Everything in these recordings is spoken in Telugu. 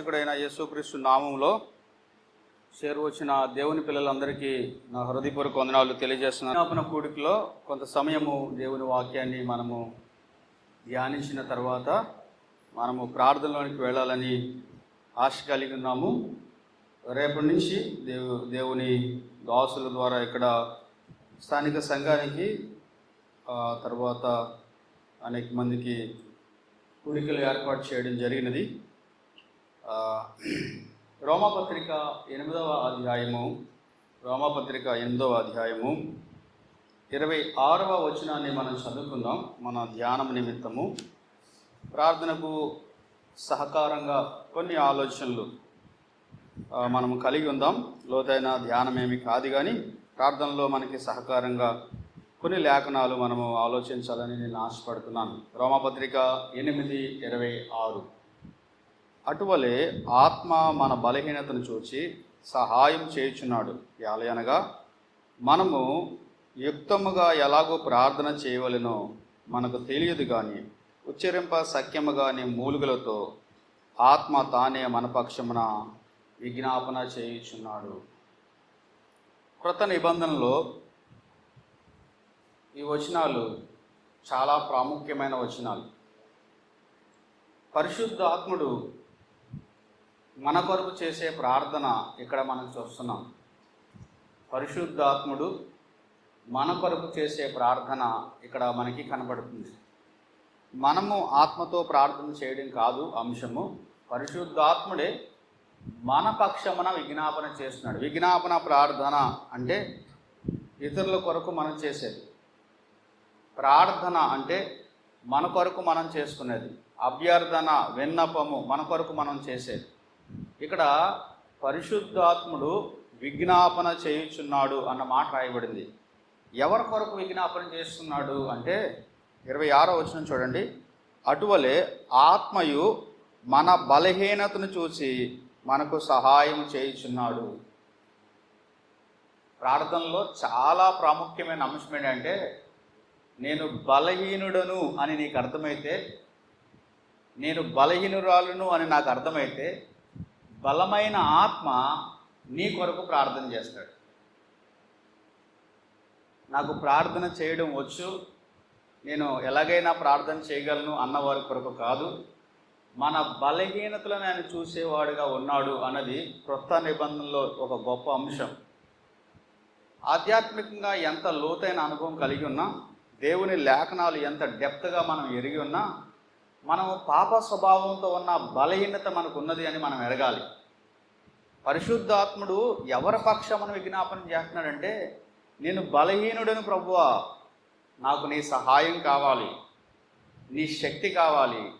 రక్షకుడైన యేసుక్రీస్తు నామంలో చేరువచ్చిన దేవుని పిల్లలందరికీ నా హృదయపూర్వక వందనాలు తెలియజేస్తున్నాను. జ్ఞాపన కూడికలో కొంత సమయము దేవుని వాక్యాన్ని మనము ధ్యానించిన తర్వాత మనము ప్రార్థనలోనికి వెళ్ళాలని ఆశ కలిగి ఉన్నాము. రేపటి నుంచి దేవు దేవుని దాసుల ద్వారా ఇక్కడ స్థానిక సంఘానికి తర్వాత అనేక మందికి కూడికలు ఏర్పాటు చేయడం జరిగినది. రోమపత్రిక ఎనిమిదవ అధ్యాయము రోమపత్రిక ఎనిమిదవ అధ్యాయము ఇరవై ఆరవ వచనాన్ని మనం చదువుకుందాం మన ధ్యానం నిమిత్తము. ప్రార్థనకు సహకారంగా కొన్ని ఆలోచనలు మనం మనము కలిగి ఉందాం. లోతైన ధ్యానం ఏమి కాదు కానీ ప్రార్థనలో మనకి సహకారంగా కొన్ని లేఖనాలు మనము ఆలోచించాలని నేను ఆశపడుతున్నాను. రోమపత్రిక ఎనిమిది ఇరవై ఆరు. అటువలే ఆత్మ మన బలహీనతను చూచి సహాయం చేయుచున్నాడు. ఎలయనగా మనము యుక్తముగా ఎలాగో ప్రార్థన చేయవలెనో మనకు తెలియదు కానీ ఉచ్చరింప సఖ్యము కానీ మూలుగులతో ఆత్మ తానే మన పక్షమున విజ్ఞాపన చేయుచున్నాడు. కృత నిబంధనలో ఈ వచనాలు చాలా ప్రాముఖ్యమైన వచనాలు. పరిశుద్ధ ఆత్ముడు మన కొరకు చేసే ప్రార్థన ఇక్కడ మనం చూస్తున్నాం. పరిశుద్ధాత్ముడు మన కొరకు చేసే ప్రార్థన ఇక్కడ మనకి కనబడుతుంది. మనము ఆత్మతో ప్రార్థన చేయడం కాదు అంశము. పరిశుద్ధాత్ముడే మన పక్షమున విజ్ఞాపన చేస్తున్నాడు. విజ్ఞాపన ప్రార్థన అంటే ఇతరుల కొరకు మనం చేసేది. ప్రార్థన అంటే మన కొరకు మనం చేసుకునేది. అభ్యర్థన విన్నపము మన కొరకు మనం చేసేది. ఇక్కడ పరిశుద్ధాత్ముడు విజ్ఞాపన చేయుచున్నాడు అన్న మాట రాయబడింది. ఎవరి కొరకు విజ్ఞాపన చేస్తున్నాడు అంటే ఇరవై ఆరో వచ్చిన చూడండి. అటువలే ఆత్మయు మన బలహీనతను చూసి మనకు సహాయం చేయుచున్నాడు. ప్రార్థనలో చాలా ప్రాముఖ్యమైన అంశం ఏంటంటే నేను బలహీనుడను అని నీకు అర్థమైతే నేను బలహీనురాలును అని నాకు అర్థమైతే బలమైన ఆత్మ నీ కొరకు ప్రార్థన చేస్తాడు. నాకు ప్రార్థన చేయడం వచ్చు. నేను ఎలాగైనా ప్రార్థన చేయగలను అన్నవారి కొరకు కాదు. మన బలహీనతలను ఆయన చూసేవాడుగా ఉన్నాడు అన్నది క్రొత్త నిబంధనలో ఒక గొప్ప అంశం. ఆధ్యాత్మికంగా ఎంత లోతైన అనుభవం కలిగి ఉన్నా దేవుని లేఖనాలు ఎంత డెప్త్గా మనం ఎరిగి ఉన్నా మనము పాప స్వభావంతో ఉన్న బలహీనత మనకు ఉన్నది అని మనం ఎరగాలి. పరిశుద్ధాత్ముడు ఎవరి పక్షమును విజ్ఞాపనం చేస్తున్నాడంటే నేను బలహీనుడను ప్రభువా నాకు నీ సహాయం కావాలి నీ శక్తి కావాలి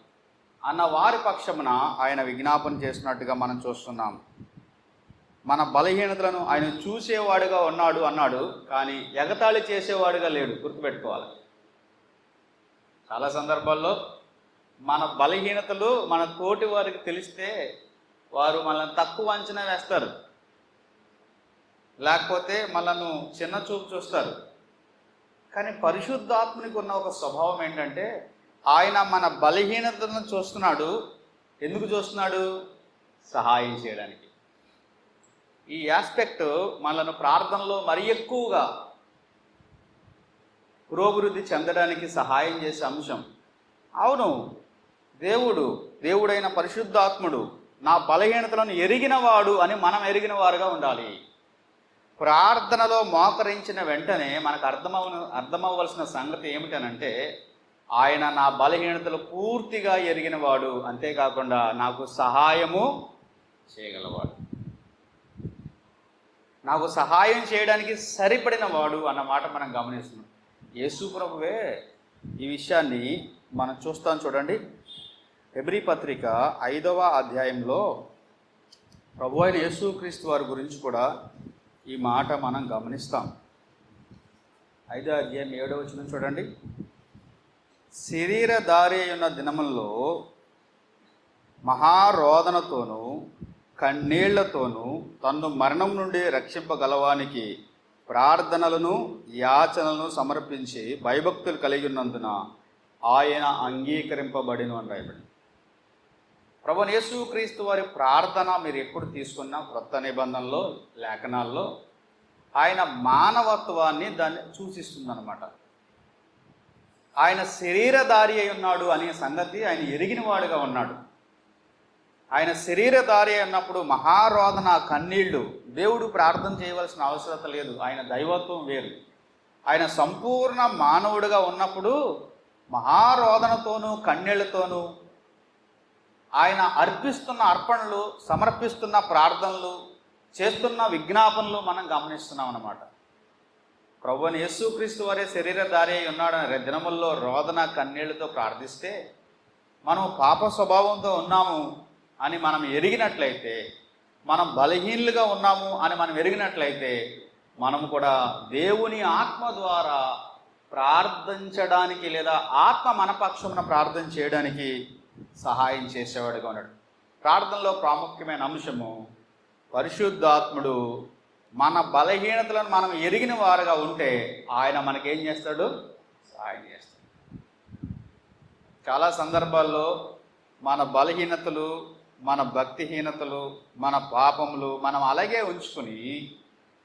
అన్న వారి పక్షమున ఆయన విజ్ఞాపన చేస్తున్నట్టుగా మనం చూస్తున్నాం. మన బలహీనతలను ఆయన చూసేవాడుగా ఉన్నాడు అన్నాడు కానీ ఎగతాళి చేసేవాడుగా లేడు. గుర్తుపెట్టుకోవాలి. చాలా సందర్భాల్లో మన బలహీనతలు మన తోటి వారికి తెలిస్తే వారు మనల్ని తక్కువ అంచనా వేస్తారు. లేకపోతే మనల్ని చిన్న చూపు చూస్తారు. కానీ పరిశుద్ధాత్మనికి ఉన్న ఒక స్వభావం ఏంటంటే ఆయన మన బలహీనతలను చూస్తున్నాడు. ఎందుకు చూస్తున్నాడు? సహాయం చేయడానికి. ఈ ఆస్పెక్ట్ మనను ప్రార్థనలో మరి ఎక్కువగా పురోభివృద్ధి చెందడానికి సహాయం చేసే అంశం. అవును దేవుడు దేవుడైన పరిశుద్ధాత్ముడు నా బలహీనతలను ఎరిగినవాడు అని మనం ఎరిగిన వారుగా ఉండాలి. ప్రార్థనలో మోకరించిన వెంటనే మనకు అర్థమవ అర్థమవ్వలసిన సంగతి ఏమిటనంటే ఆయన నా బలహీనతలు పూర్తిగా ఎరిగినవాడు అంతేకాకుండా నాకు సహాయము చేయగలవాడు. నాకు సహాయం చేయడానికి సరిపడిన వాడు అన్న మాట మనం గమనిస్తున్నాం. యేసు ప్రభువే ఈ విషయాన్ని మనం చూస్తాం చూడండి. హెబ్రి పత్రిక ఐదవ అధ్యాయంలో ప్రభు అయిన యేసుక్రీస్తు వారి గురించి కూడా ఈ మాట మనం గమనిస్తాం. ఐదో అధ్యాయం ఏడవ వచ్చిన చూడండి. శరీరధారి ఉన్న దినముల్లో మహారోదనతోనూ కన్నీళ్ళతోనూ తన్ను మరణం నుండి రక్షింపగలవానికి ప్రార్థనలను యాచనలను సమర్పించి భయభక్తులు కలిగి ఉన్నందున ఆయన అంగీకరింపబడిను అని రాయబడింది. ప్రభు యేసుక్రీస్తు వారి ప్రార్థన మీరు ఎప్పుడు తీసుకున్నా క్రొత్త నిబంధనలో లేఖనాల్లో ఆయన మానవత్వాన్ని దాన్ని సూచిస్తుందన్నమాట. ఆయన శరీరధారి అయి ఉన్నాడు అనే సంగతి ఆయన ఎరిగిన వాడుగా ఉన్నాడు. ఆయన శరీరధారి అయి ఉన్నప్పుడు మహారోదన కన్నీళ్ళు దేవుడు ప్రార్థన చేయవలసిన అవసరత లేదు ఆయన దైవత్వం వేరు. ఆయన సంపూర్ణ మానవుడిగా ఉన్నప్పుడు మహారోధనతోనూ కన్నీళ్ళతోనూ ఆయన అర్పిస్తున్న అర్పణలు సమర్పిస్తున్న ప్రార్థనలు చేస్తున్న విజ్ఞాపనలు మనం గమనిస్తున్నాం అన్నమాట. ప్రభుని యేసుక్రీస్తు వారే శరీరధారి అయి ఉన్నాడని దినముల్లో రోదన కన్నీళ్ళతో ప్రార్థిస్తే మనం పాప స్వభావంతో ఉన్నాము అని మనం ఎరిగినట్లయితే మనం బలహీనులుగా ఉన్నాము అని మనం ఎరిగినట్లయితే మనం కూడా దేవుని ఆత్మ ద్వారా ప్రార్థించడానికి లేదా ఆత్మ మన పక్షమున ప్రార్థన చేయడానికి సహాయం చేసేవాడుగా ఉన్నాడు. ప్రార్థనలో ప్రాముఖ్యమైన అంశము పరిశుద్ధాత్ముడు మన బలహీనతలను మనం ఎరిగిన వారుగా ఉంటే ఆయన మనకేం చేస్తాడు? సహాయం చేస్తాడు. చాలా సందర్భాల్లో మన బలహీనతలు మన భక్తిహీనతలు మన పాపములు మనం అలాగే ఉంచుకుని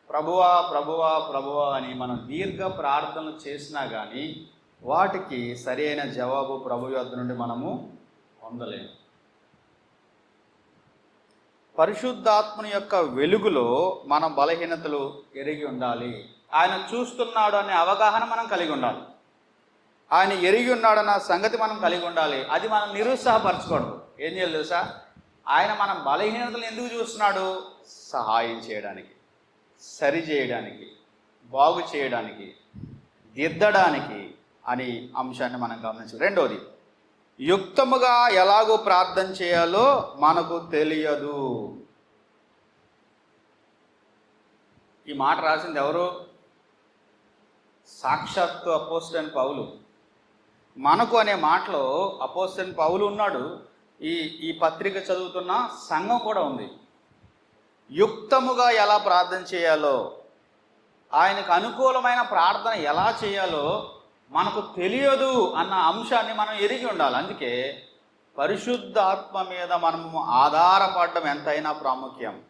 ప్రభువా ప్రభువా ప్రభువా అని మనం దీర్ఘ ప్రార్థనలు చేసినా కానీ వాటికి సరైన జవాబు ప్రభు యొద్ద నుండి మనము పొందలేము. పరిశుద్ధాత్మని యొక్క వెలుగులో మనం బలహీనతలు ఎరిగి ఉండాలి. ఆయన చూస్తున్నాడు అనే అవగాహన మనం కలిగి ఉండాలి. ఆయన ఎరిగి ఉన్నాడన్న సంగతి మనం కలిగి ఉండాలి. అది మనం నిరుత్సాహపరచకూడదు. ఏం చేయాలి తెలుసా? ఆయన మన బలహీనతలు ఎందుకు చూస్తున్నాడు? సహాయం చేయడానికి సరి చేయడానికి బాగు చేయడానికి దిద్దడానికి అని అంశాన్ని మనం గమనించాలి. రెండోది యుక్తముగా ఎలాగో ప్రార్థన చేయాలో మనకు తెలియదు. ఈ మాట రాసింది ఎవరు? సాక్షాత్తు అపోస్టన్ పౌలు. మనకు అనే మాటలో అపోస్టన్ పౌలు ఉన్నాడు. ఈ ఈ పత్రిక చదువుతున్న సంఘం కూడా ఉంది. యుక్తముగా ఎలా ప్రార్థన చేయాలో ఆయనకు అనుకూలమైన ప్రార్థన ఎలా చేయాలో మనకు తెలియదు అన్న అంశాన్ని మనం ఎరిగి ఉండాలి. అందుకే పరిశుద్ధ ఆత్మ మీద మనము ఆధారపడడం ఎంతైనా ప్రాముఖ్యం.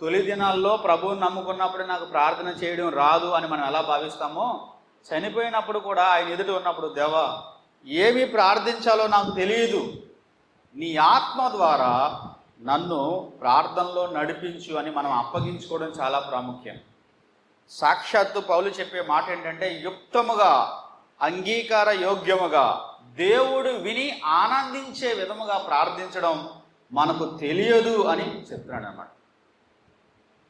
తొలి దినాల్లో ప్రభువుని నమ్ముకున్నప్పుడు నాకు ప్రార్థన చేయడం రాదు అని మనం ఎలా భావిస్తామో చనిపోయినప్పుడు కూడా ఆయన ఎదుట ఉన్నప్పుడు దేవ ఏమి ప్రార్థించాలో నాకు తెలియదు. నీ ఆత్మ ద్వారా నన్ను ప్రార్థనలో నడిపించు అని మనం అప్పగించుకోవడం చాలా ప్రాముఖ్యం. సాక్షాత్తు పౌలు చెప్పే మాట ఏంటంటే యుక్తముగా అంగీకార యోగ్యముగా దేవుడు విని ఆనందించే విధముగా ప్రార్థించడం మనకు తెలియదు అని చెప్తున్నాడు అన్నమాట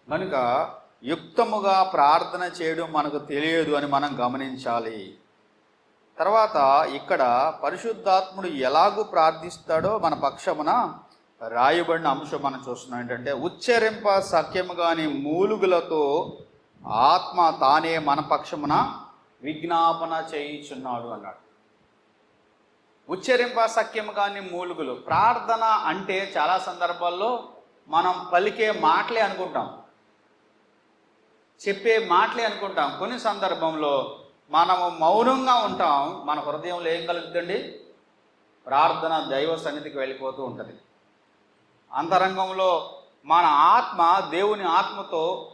కనుక యుక్తముగా ప్రార్థన చేయడం మనకు తెలియదు అని మనం గమనించాలి. తర్వాత ఇక్కడ పరిశుద్ధాత్ముడు ఎలాగూ ప్రార్థిస్తాడో మన పక్షమున రాయబడిన అంశం మనం చూస్తున్నాం. ఏంటంటే ఉచ్చరింప సఖ్యముగాని మూలుగులతో ఆత్మ తానే మన పక్షమున విజ్ఞాపన చేయించున్నాడు అన్నాడు. ఉచ్చరింప సఖ్యము కాని మూలుగులు. ప్రార్థన అంటే చాలా సందర్భాల్లో మనం పలికే మాటలే అనుకుంటాం. చెప్పే మాటలే అనుకుంటాం. కొన్ని సందర్భంలో మనము మౌనంగా ఉంటాం. మన హృదయంలో ఏం కలుగుతుందండి? ప్రార్థన దైవ సన్నిధికి వెళ్ళిపోతూ ఉంటుంది. అంతరంగంలో మన ఆత్మ దేవుని ఆత్మతో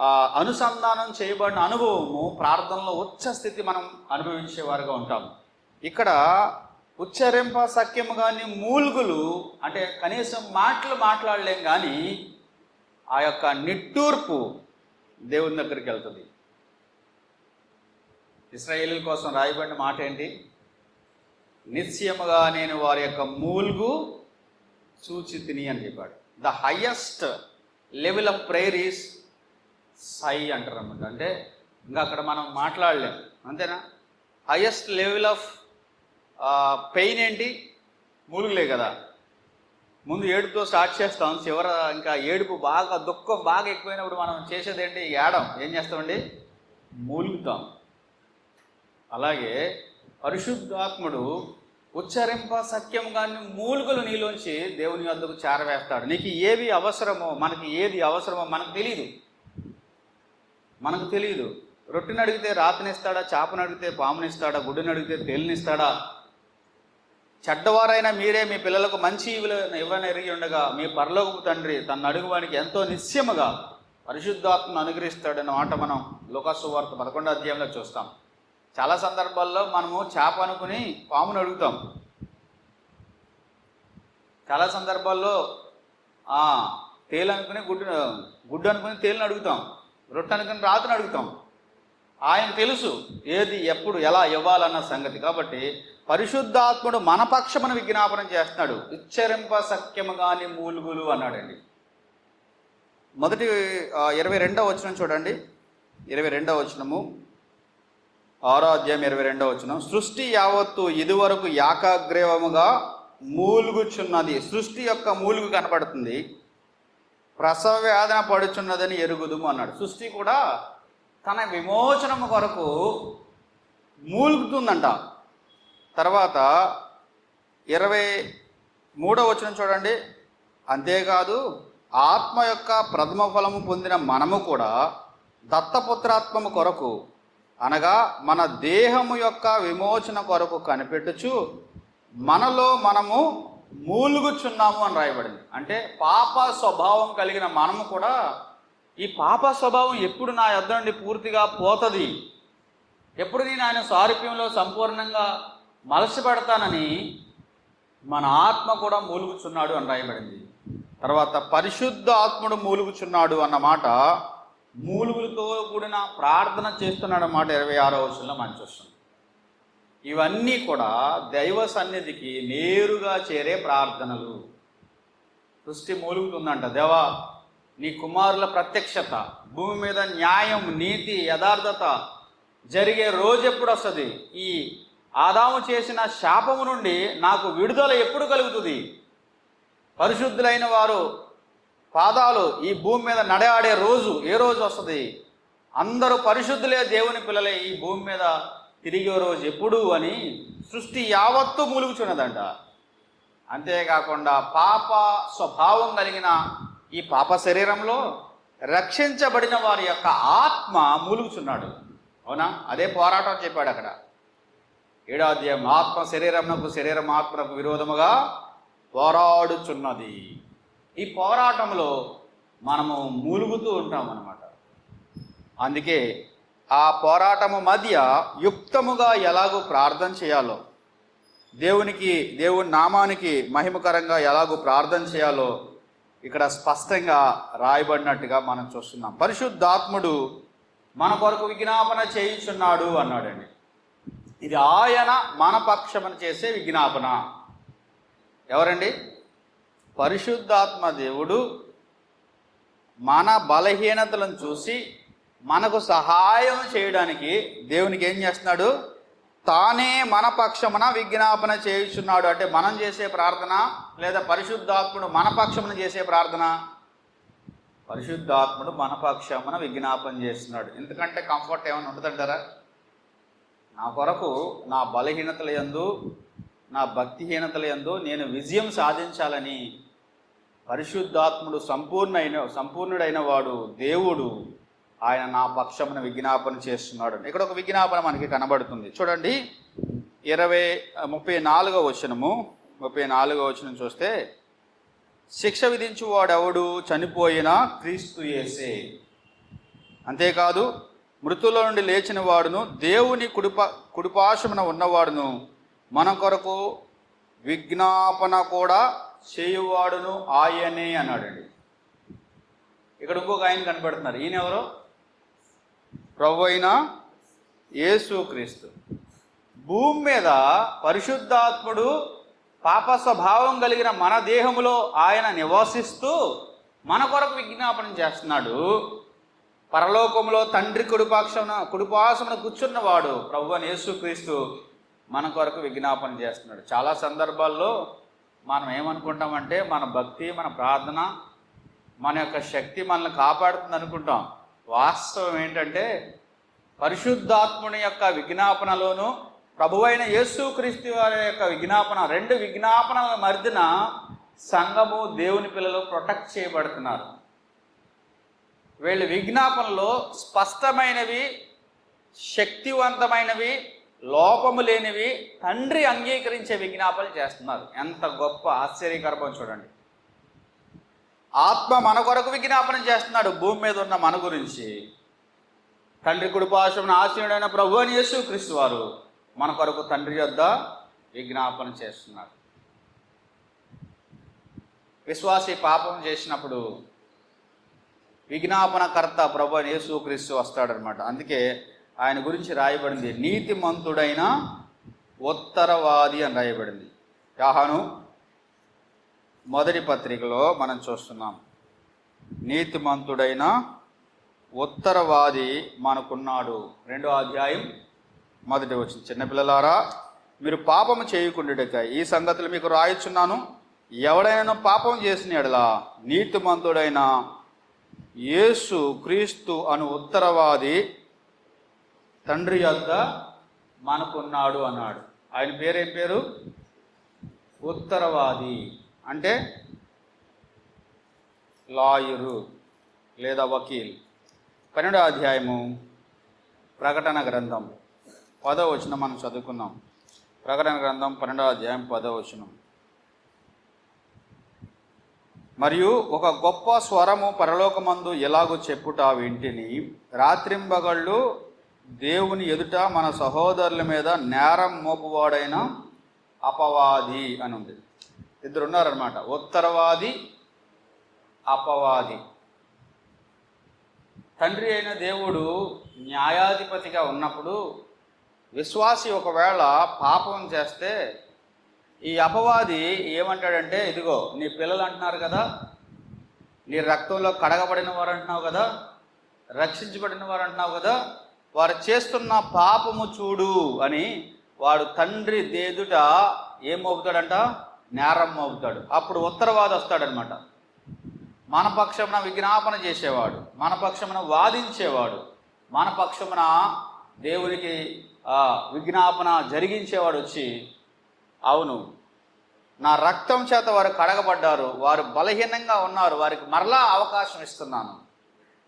అనుసంధానం చేయబడిన అనుభవము ప్రార్థనలో ఉచ్చ స్థితి మనం అనుభవించేవారుగా ఉంటాం. ఇక్కడ ఉచ్చరింప సఖ్యము కానీ మూల్గులు అంటే కనీసం మాటలు మాట్లాడలేం కానీ ఆ యొక్క నిట్టూర్పు దేవుని దగ్గరికి వెళ్తుంది. ఇస్రాయేల్ కోసం రాయబడిన మాట ఏంటి? నిశ్చయముగా నేను వారి యొక్క మూల్గు సూచితిని అని చెప్పాడు. The highest level of prayer is sigh అంటారు అనమాట అంటే ఇంకా అక్కడ మనం మాట్లాడలేం. అంతేనా? హయ్యెస్ట్ లెవెల్ ఆఫ్ పెయిన్ ఏంటి? మూలుగులే కదా. ముందు ఏడుపుతో స్టార్ట్ చేస్తాం. చివర ఇంకా ఏడుపు బాగా దుఃఖం బాగా ఎక్కువైనప్పుడు మనం చేసేది ఏంటి? ఏడం. ఏం చేస్తామండి మూలుగుతాం అలాగే పరిశుద్ధాత్ముడు ఉచ్చరింప సత్యం కానీ మూలుగులు నీలోంచి దేవుని వద్దకు చేరవేస్తాడు. నీకు ఏవి అవసరమో మనకి ఏది అవసరమో మనకు తెలియదు మనకు తెలియదు రొట్టెని అడిగితే రాతినిస్తాడా చేపను అడిగితే పామునిస్తాడా గుడ్డుని అడిగితే తేలినిస్తాడా? చెడ్డవారైనా మీరే మీ పిల్లలకు మంచి ఇవ్వనెరిగి ఎరిగి ఉండగా మీ పరలోకపు తండ్రి తన అడుగువానికి ఎంతో నిశ్చయముగా పరిశుద్ధాత్మను అనుగ్రహిస్తాడన్న మాట మనం లోకాసు వార్త పదకొండో అధ్యాయంలో చూస్తాం. చాలా సందర్భాల్లో మనము చేప అనుకుని పామును అడుగుతాం. చాలా సందర్భాల్లో తేలు అనుకుని గుడ్డు గుడ్డు అనుకుని తేలిని అడుగుతాం. రొట్టె అనుకుని రాతను అడుగుతాం. ఆయన తెలుసు ఏది ఎప్పుడు ఎలా ఇవ్వాలన్న సంగతి. కాబట్టి పరిశుద్ధాత్ముడు మన పక్షమును విజ్ఞాపనం చేస్తున్నాడు. ఉచ్చరింప సఖ్యము కాని మూలుగులు అన్నాడండి. మొదటి ఇరవై రెండవ వచనం చూడండి. ఇరవై రెండవ వచనము. ఆరో అధ్యాయం ఇరవై రెండవ వచనం. సృష్టి యావత్తు ఇదివరకు ఏకాగ్రీవముగా మూలుగుచున్నది. సృష్టి యొక్క మూలుగు కనపడుతుంది. ప్రసవ వేదన పడుచున్నదని ఎరుగుదుము అన్నాడు. సృష్టి కూడా తన విమోచనము కొరకు మూలుగుతుందంట. తర్వాత ఇరవై మూడో వచనం చూడండి. అంతేకాదు ఆత్మ యొక్క ప్రథమ ఫలము పొందిన మనము కూడా దత్తపుత్రాత్మము కొరకు అనగా మన దేహము యొక్క విమోచన కొరకు కనిపెట్టుచు మనలో మనము మూలుగుచున్నాము అని రాయబడింది. అంటే పాప స్వభావం కలిగిన మనము కూడా ఈ పాప స్వభావం ఎప్పుడు నా యొద్ద నుండి పూర్తిగా పోతుంది? ఎప్పుడు నేను ఆయన సారూప్యంలో సంపూర్ణంగా మలసపెడతానని మన ఆత్మ కూడా మూలుగుచున్నాడు అని రాయబడింది. తర్వాత పరిశుద్ధ ఆత్ముడు మూలుగుచున్నాడు అన్నమాట మూలుగులతో కూడిన ప్రార్థన చేస్తున్నాడు అన్నమాట ఇరవై ఆరో వచనంలో మనం చూస్తున్నాం ఇవన్నీ కూడా దైవ సన్నిధికి నేరుగా చేరే ప్రార్థనలు. సృష్టి మూలుగుతుందంట. దేవా నీ కుమారుల ప్రత్యక్షత భూమి మీద న్యాయం నీతి యథార్థత జరిగే రోజు ఎప్పుడు వస్తుంది ఈ ఆదాము చేసిన శాపము నుండి నాకు విడుదల ఎప్పుడు కలుగుతుంది? పరిశుద్ధులైన వారు పాదాలు ఈ భూమి మీద నడయాడే రోజు ఏ రోజు వస్తుంది? అందరూ పరిశుద్ధులే దేవుని పిల్లలే ఈ భూమి మీద తిరిగే రోజు ఎప్పుడు అని సృష్టి యావత్తు మూలుగుచున్నదంట. అంతేకాకుండా పాప స్వభావం కలిగిన ఈ పాప శరీరంలో రక్షించబడిన వారి యొక్క ఆత్మ మూలుగుచున్నాడు. అవునా? అదే పోరాటం చెప్పాడు అక్కడ. ఏడో అధ్యాయం ఆత్మ శరీరమునకు శరీరం ఆత్మకు విరోధముగా పోరాడుచున్నది. ఈ పోరాటంలో మనము మూలుగుతూ ఉంటాం అన్నమాట అందుకే ఆ పోరాటము మధ్య యుక్తముగా ఎలాగో ప్రార్థన చేయాలో దేవునికి దేవుని నామానికి మహిమకరంగా ఎలాగూ ప్రార్థన చేయాలో ఇక్కడ స్పష్టంగా రాయబడినట్టుగా మనం చూస్తున్నాం. పరిశుద్ధాత్ముడు మన కొరకు విజ్ఞాపన చేయించున్నాడు అన్నాడండి. ఇది ఆయన మన పక్షమని చేసే విజ్ఞాపన. ఎవరండి? పరిశుద్ధాత్మ దేవుడు మన బలహీనతలను చూసి మనకు సహాయం చేయడానికి దేవునికి ఏం చేస్తున్నాడు? తానే మన పక్షమున విజ్ఞాపన చేయుచున్నాడు. అంటే మనం చేసే ప్రార్థన లేదా పరిశుద్ధాత్ముడు మన పక్షమున చేసే ప్రార్థన? పరిశుద్ధాత్ముడు మన పక్షమున విజ్ఞాపన చేస్తున్నాడు. ఎందుకంటే కంఫర్ట్ ఏమైనా ఉంటుందంటారా? నా కొరకు నా బలహీనతల యందు నా భక్తిహీనతల యందు నేను విజయం సాధించాలని పరిశుద్ధాత్ముడు సంపూర్ణ అయిన సంపూర్ణుడైన వాడు దేవుడు ఆయన నా పక్షమున విజ్ఞాపన చేస్తున్నాడు ఇక్కడ ఒక విజ్ఞాపన మనకి కనబడుతుంది. చూడండి ఇరవై ముప్పై నాలుగో వచనము. ముప్పై నాలుగో వచనం చూస్తే శిక్ష విధించువాడెవడు చనిపోయిన క్రీస్తు యేసే. అంతేకాదు మృతుల నుండి లేచిన వాడును దేవుని కుడిప కుడిపాశమున ఉన్నవాడును మన కొరకు విజ్ఞాపన కూడా చేయువాడును ఆయనే అన్నాడండి. ఇక్కడ ఇంకొక ఆయన కనబడుతున్నారు. ఈయన ఎవరు ప్రభు అయిన యేసుక్రీస్తు భూమి మీద పరిశుద్ధాత్ముడు పాప స్వభావం కలిగిన మన దేహములో ఆయన నివసిస్తూ మన కొరకు విజ్ఞాపన చేస్తున్నాడు. పరలోకంలో తండ్రి కుడిపాక్షమున కుడిపాసమున కూర్చున్నవాడు ప్రభు అని యేసుక్రీస్తు మన కొరకు విజ్ఞాపన చేస్తున్నాడు. చాలా సందర్భాల్లో మనం ఏమనుకుంటామంటే మన భక్తి మన ప్రార్థన మన యొక్క శక్తి మనల్ని కాపాడుతుంది అనుకుంటాం వాస్తవం ఏంటంటే పరిశుద్ధాత్ముని యొక్క విజ్ఞాపనలోను ప్రభువైన యేసుక్రీస్తు వారి యొక్క విజ్ఞాపన రెండు విజ్ఞాపనల మధ్యన సంఘము దేవుని పిల్లలు ప్రొటెక్ట్ చేయబడుతున్నారు. వీళ్ళ విజ్ఞాపనలో స్పష్టమైనవి శక్తివంతమైనవి లోపము లేనివి తండ్రి అంగీకరించే విజ్ఞాపనలు చేస్తున్నారు. ఎంత గొప్ప ఆశ్చర్యకరమో చూడండి. ఆత్మ మన కొరకు విజ్ఞాపన చేస్తున్నాడు భూమి మీద ఉన్న మన గురించి. తండ్రి కుడిపాశం ఆశీనుడైన ప్రభు అని యేసు క్రీస్తు వారు మన కొరకు తండ్రి యొద్ద విజ్ఞాపన చేస్తున్నారు. విశ్వాసి పాపం చేసినప్పుడు విజ్ఞాపనకర్త ప్రభు అని యేసు క్రీస్తు వస్తాడనమాట అందుకే ఆయన గురించి రాయబడింది నీతిమంతుడైన ఉత్తరవాది అని రాయబడింది. యాహాను మొదటి పత్రికలో మనం చూస్తున్నాం. నీతిమంతుడైన ఉత్తరవాది మనకున్నాడు. రెండో అధ్యాయం మొదటి వచ్చింది చిన్నపిల్లలారా మీరు పాపము చేయకుండాక ఈ సంగతులు మీకు రాయిచున్నాను. ఎవడైనా పాపం చేసిన ఎడలా నీతిమంతుడైన యేసు క్రీస్తు అను ఉత్తరవాది తండ్రి యొద్ద మనకున్నాడు అన్నాడు. ఆయన పేరేం పేరు? ఉత్తరవాది. అంటే లాయరు లేదా వకీల్. పన్నెండో అధ్యాయము ప్రకటన గ్రంథం. పదో వచనం మనం చదువుకుందాం. ప్రకటన గ్రంథం పన్నెండో అధ్యాయం పదో వచనం. మరియు ఒక గొప్ప స్వరము పరలోకమందు ఎలాగో చెప్పుట వింటిని రాత్రింబగళ్ళు దేవుని ఎదుట మన సహోదరుల మీద నేరం మోపువాడైన అపవాది అని ఉంది ఇద్దరు ఉన్నారనమాట ఉత్తరవాది అపవాది. తండ్రి అయిన దేవుడు న్యాయాధిపతిగా ఉన్నప్పుడు విశ్వాసి ఒకవేళ పాపం చేస్తే ఈ అపవాది ఏమంటాడంటే ఇదిగో నీ పిల్లలు అంటున్నారు కదా నీ రక్తంలో కడగబడిన వారు అంటున్నావు కదా రక్షించబడిన వారు అంటున్నావు కదా వారు చేస్తున్న పాపము చూడు అని వాడు తండ్రి దేదుట ఏం మోపుతాడంట? నేరం మోపుతాడు అప్పుడు ఉత్తరవాది వస్తాడనమాట. మన పక్షమున విజ్ఞాపన చేసేవాడు. మన పక్షమున వాదించేవాడు. మన పక్షమున దేవునికి విజ్ఞాపన జరిగించేవాడు వచ్చి అవును నా రక్తం చేత వారు కడగబడ్డారు. వారు బలహీనంగా ఉన్నారు. వారికి మరలా అవకాశం ఇస్తున్నాను.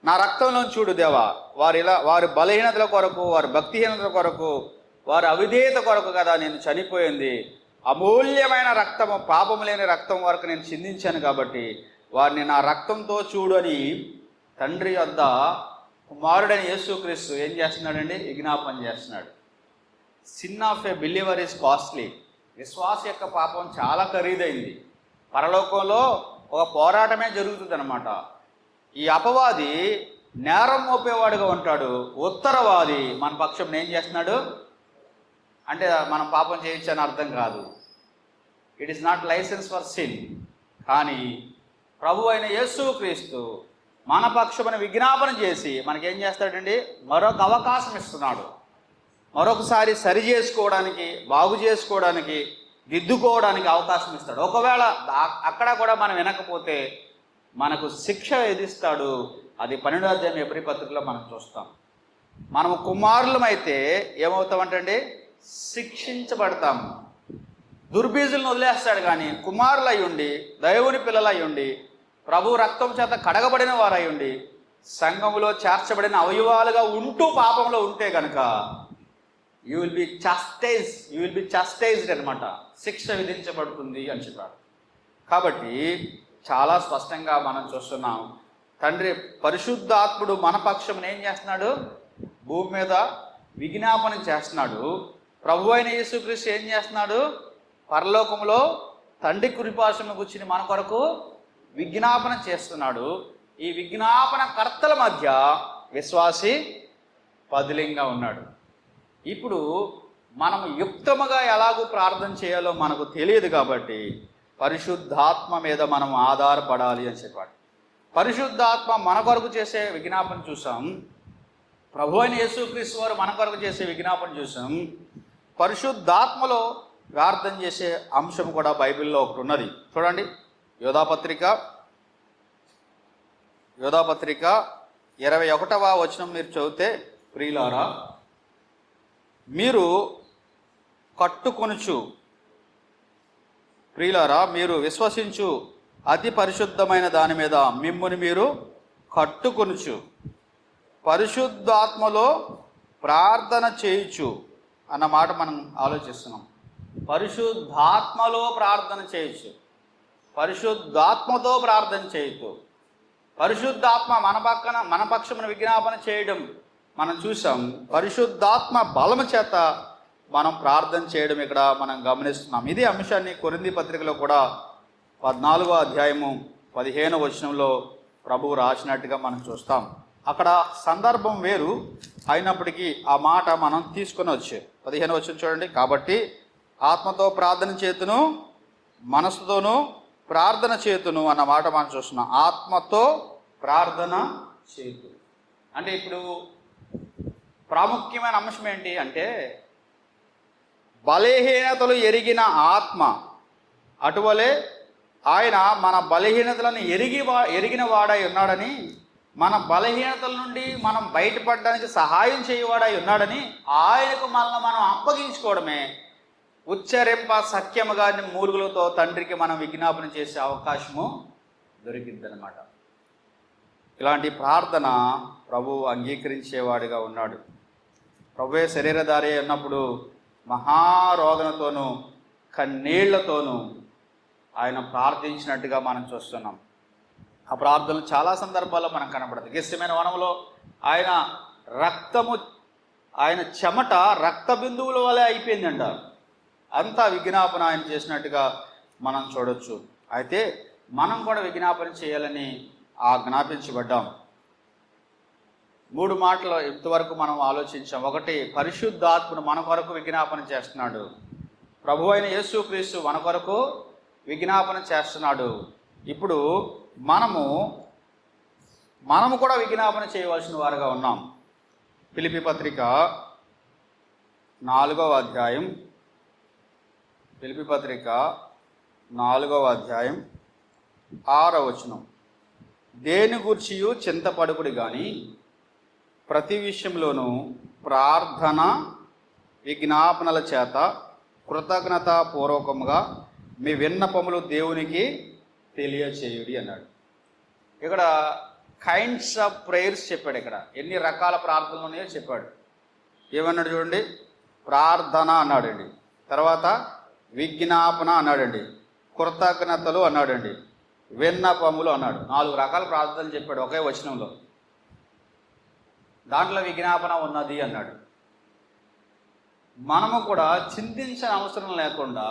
నా రక్తంలో చూడు దేవా. వారి ఇలా వారి బలహీనతల కొరకు వారి భక్తిహీనతల కొరకు వారి అవిధేయత కొరకు కదా నేను చనిపోయింది. అమూల్యమైన రక్తము పాపము లేని రక్తం వరకు నేను చిందించాను కాబట్టి వారిని నా రక్తంతో చూడని తండ్రి వద్ద కుమారుడని యేసుక్రీస్తు ఏం చేస్తున్నాడండి? విజ్ఞాపన చేస్తున్నాడు. Sin of a believer is costly విశ్వాస యొక్క పాపం చాలా ఖరీదైంది. పరలోకంలో ఒక పోరాటమే జరుగుతుంది అనమాట ఈ అపవాది నేరం మోపేవాడుగా ఉంటాడు. ఉత్తరవాది మన పక్షం ఏం చేస్తున్నాడు? అంటే మనం పాపం చేయొచ్చని అర్థం కాదు. It is not licence for sin కానీ ప్రభు అయిన యేసు క్రీస్తు మన పక్షమని విజ్ఞాపన చేసి మనకేం చేస్తాడండి? మరొక అవకాశం ఇస్తున్నాడు. మరొకసారి సరి చేసుకోవడానికి బాగు చేసుకోవడానికి దిద్దుకోవడానికి అవకాశం ఇస్తాడు. ఒకవేళ అక్కడ కూడా మనం వినకపోతే మనకు శిక్ష విధిస్తాడు. అది పన్నెండో అధ్యాయం ఎబ్రి పత్రికలో మనం చూస్తాం. మనము కుమారులమైతే ఏమవుతామంటండి? శిక్షించబడతాము దుర్బీజులను వదిలేస్తాడు కానీ కుమారులై ఉండి దైవుని పిల్లలై ఉండి ప్రభు రక్తం చేత కడగబడిన వారై ఉండి సంఘములో చేర్చబడిన అవయవాలుగా ఉంటూ పాపంలో ఉంటే కనుక you will be chastise you will be chastised అనమాట శిక్ష విధించబడుతుంది అని చెప్పాడు. కాబట్టి చాలా స్పష్టంగా మనం చూస్తున్నాం. తండ్రి పరిశుద్ధాత్ముడు మన పక్షం ఏం చేస్తున్నాడు? భూమి మీద విజ్ఞాపన చేస్తున్నాడు. ప్రభు అయిన యేసుక్రీస్తు ఏం చేస్తున్నాడు? పరలోకంలో తండ్రి కురిపాసము కూర్చుని మన కొరకు విజ్ఞాపన చేస్తున్నాడు. ఈ విజ్ఞాపన కర్తల మధ్య విశ్వాసి పదిలింగా ఉన్నాడు. ఇప్పుడు మనం యుక్తముగా ఎలాగూ ప్రార్థన చేయాలో మనకు తెలియదు కాబట్టి పరిశుద్ధాత్మ మీద మనం ఆధారపడాలి అని చెప్పాడు. పరిశుద్ధాత్మ మన కొరకు చేసే విజ్ఞాపన చూసాం. ప్రభు అయిన యేసుక్రీస్తు వారు మన కొరకు చేసే విజ్ఞాపన చూసాం. పరిశుద్ధాత్మలో ప్రార్థన చేసే అంశం కూడా బైబిల్లో ఒకటి ఉన్నది చూడండి యోధాపత్రిక యోధాపత్రిక ఇరవై ఒకటవ వచనం మీరు చదివితే ప్రియులారా మీరు కట్టుకొనుచు ప్రియులారా మీరు విశ్వసించు అతి పరిశుద్ధమైన దాని మీద మిమ్ముని మీరు కట్టుకొనుచు పరిశుద్ధాత్మలో ప్రార్థన చేయుచు అన్న మాట మనం ఆలోచిస్తున్నాం. పరిశుద్ధాత్మలో ప్రార్థన చేయొచ్చు. పరిశుద్ధాత్మతో ప్రార్థన చేయొచ్చు పరిశుద్ధాత్మ మన పక్కన మన పక్షమున విజ్ఞాపన చేయడం మనం చూసాం. పరిశుద్ధాత్మ బలము చేత మనం ప్రార్థన చేయడం ఇక్కడ మనం గమనిస్తున్నాం. ఇదే అంశాన్ని కొరింది పత్రికలో కూడా పద్నాలుగో అధ్యాయము పదిహేను వచనంలో ప్రభువు రాసినట్టుగా మనం చూస్తాం. అక్కడ సందర్భం వేరు అయినప్పటికీ ఆ మాట మనం తీసుకుని వచ్చే. పదిహేను వచ్చిన చూడండి. కాబట్టి ఆత్మతో ప్రార్థన చేతును మనసుతోనూ ప్రార్థన చేతును అన్న మాట మనం చూస్తున్నాం. ఆత్మతో ప్రార్థన చేతు. అంటే ఇప్పుడు ప్రాముఖ్యమైన అంశం ఏంటి అంటే బలహీనతలు ఎరిగిన ఆత్మ అటువలే ఆయన మన బలహీనతలను ఎరిగి వా ఎరిగిన వాడై ఉన్నాడని మన బలహీనతల నుండి మనం బయటపడడానికి సహాయం చేయవాడై ఉన్నాడని ఆయనకు మనల్ని మనం అప్పగించుకోవడమే. ఉచ్చరింప సఖ్యముగా మూలుగులతో తండ్రికి మనం విజ్ఞాపన చేసే అవకాశము దొరికిందనమాట ఇలాంటి ప్రార్థన ప్రభు అంగీకరించేవాడిగా ఉన్నాడు. ప్రభువే శరీరధారి ఉన్నప్పుడు మహారోదనతోనూ కన్నీళ్ళతోనూ ఆయన ప్రార్థించినట్టుగా మనం చూస్తున్నాం. ఆ ప్రార్థనలు చాలా సందర్భాల్లో మనం కనబడదు గిష్టమైన వనంలో ఆయన రక్తము ఆయన చెమట రక్త బిందువుల వలె అయిపోయిందంట. అంతా విజ్ఞాపన ఆయన చేసినట్టుగా మనం చూడొచ్చు. అయితే మనం కూడా విజ్ఞాపన చేయాలని ఆ జ్ఞాపించబడ్డాం మూడు మాటలు ఇంతవరకు మనం ఆలోచించాం. ఒకటి పరిశుద్ధాత్ముడు మన కొరకు విజ్ఞాపన చేస్తున్నాడు. ప్రభు అయిన యేసుక్రీస్తు మన కొరకు విజ్ఞాపన చేస్తున్నాడు. ఇప్పుడు మనము మనము కూడా విజ్ఞాపన చేయవలసిన వారుగా ఉన్నాం. పిలిపి పత్రిక నాలుగవ అధ్యాయం. పిలిపి పత్రిక నాలుగవ అధ్యాయం ఆరవ వచనం దేని గూర్చియు చింతపడుకుడు కానీ ప్రతి విషయంలోనూ ప్రార్థన విజ్ఞాపనల చేత కృతజ్ఞతాపూర్వకముగా మీ విన్నపములు దేవునికి తెలియచేయుడి అన్నాడు. ఇక్కడ కైండ్స్ ఆఫ్ ప్రేయర్స్ చెప్పాడు ఇక్కడ. ఎన్ని రకాల ప్రార్థనలు ఉన్నాయో చెప్పాడు. ఏమన్నాడు చూడండి? ప్రార్థన అన్నాడండి. తర్వాత విజ్ఞాపన అన్నాడండి. కృతజ్ఞతలు అన్నాడండి. విన్నపములు అన్నాడు. నాలుగు రకాల ప్రార్థనలు చెప్పాడు ఒకే వచనంలో. దాంట్లో విజ్ఞాపన ఉన్నది అన్నాడు. మనము కూడా చింతించిన అవసరం లేకుండా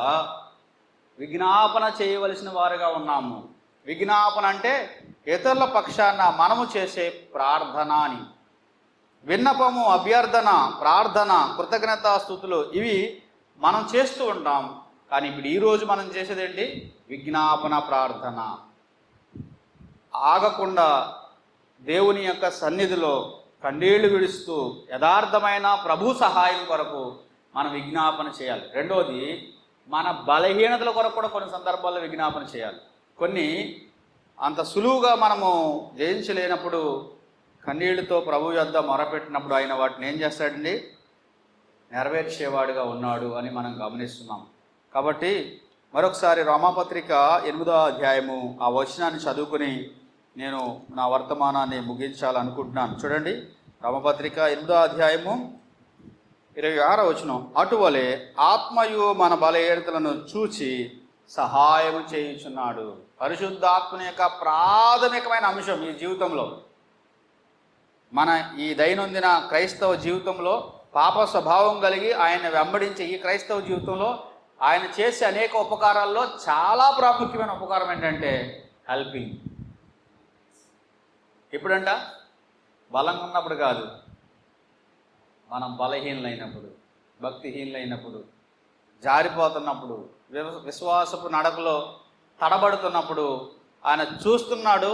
విజ్ఞాపన చేయవలసిన వారుగా ఉన్నాము. విజ్ఞాపన అంటే ఇతరుల పక్షాన మనము చేసే ప్రార్థన అని. విన్నపము అభ్యర్థన ప్రార్థన కృతజ్ఞతా స్థుతులు ఇవి మనం చేస్తూ ఉంటాం. కానీ ఇప్పుడు ఈరోజు మనం చేసేది ఏంటి? విజ్ఞాపన ప్రార్థన. ఆగకుండా దేవుని యొక్క సన్నిధిలో కన్నీళ్ళు విడుస్తూ యథార్థమైన ప్రభు సహాయం కొరకు మనం విజ్ఞాపన చేయాలి. రెండోది మన బలహీనతల కొరకు కూడా కొన్ని సందర్భాల్లో విజ్ఞాపన చేయాలి. కొన్ని అంత సులువుగా మనము జయించలేనప్పుడు కన్నీళ్ళతో ప్రభు యొద్ద మొరపెట్టినప్పుడు ఆయన వాటిని ఏం చేస్తాడండి? నెరవేర్చేవాడుగా ఉన్నాడు అని మనం గమనిస్తున్నాం. కాబట్టి మరొకసారి రామాపత్రిక ఎనిమిదో అధ్యాయము ఆ వచనాన్ని చదువుకుని నేను నా వర్తమానాన్ని ముగించాలనుకుంటున్నాను. చూడండి రామపత్రిక ఎనిమిదో అధ్యాయము ఇరవై ఆరో వచనం. అటువలే ఆత్మయు మన బలహీనతలను చూచి సహాయం చేయుచున్నాడు. పరిశుద్ధాత్మని యొక్క ప్రాథమికమైన అంశం ఈ జీవితంలో. మన ఈ దైనందిన క్రైస్తవ జీవితంలో పాప స్వభావం కలిగి ఆయన వెంబడించే ఈ క్రైస్తవ జీవితంలో ఆయన చేసే అనేక ఉపకారాల్లో చాలా ప్రాముఖ్యమైన ఉపకారం ఏంటంటే హెల్పింగ్. ఎప్పుడంట? బలంగా ఉన్నప్పుడు కాదు. మనం బలహీనలైనప్పుడు భక్తిహీనులైనప్పుడు జారిపోతున్నప్పుడు విశ్వాసపు నడకలో తడబడుతున్నప్పుడు ఆయన చూస్తున్నాడు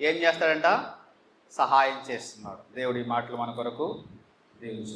ఏం చేస్తాడంట? సహాయం చేస్తున్నాడు. దేవుడి మాటలు మన కొరకు దేవుని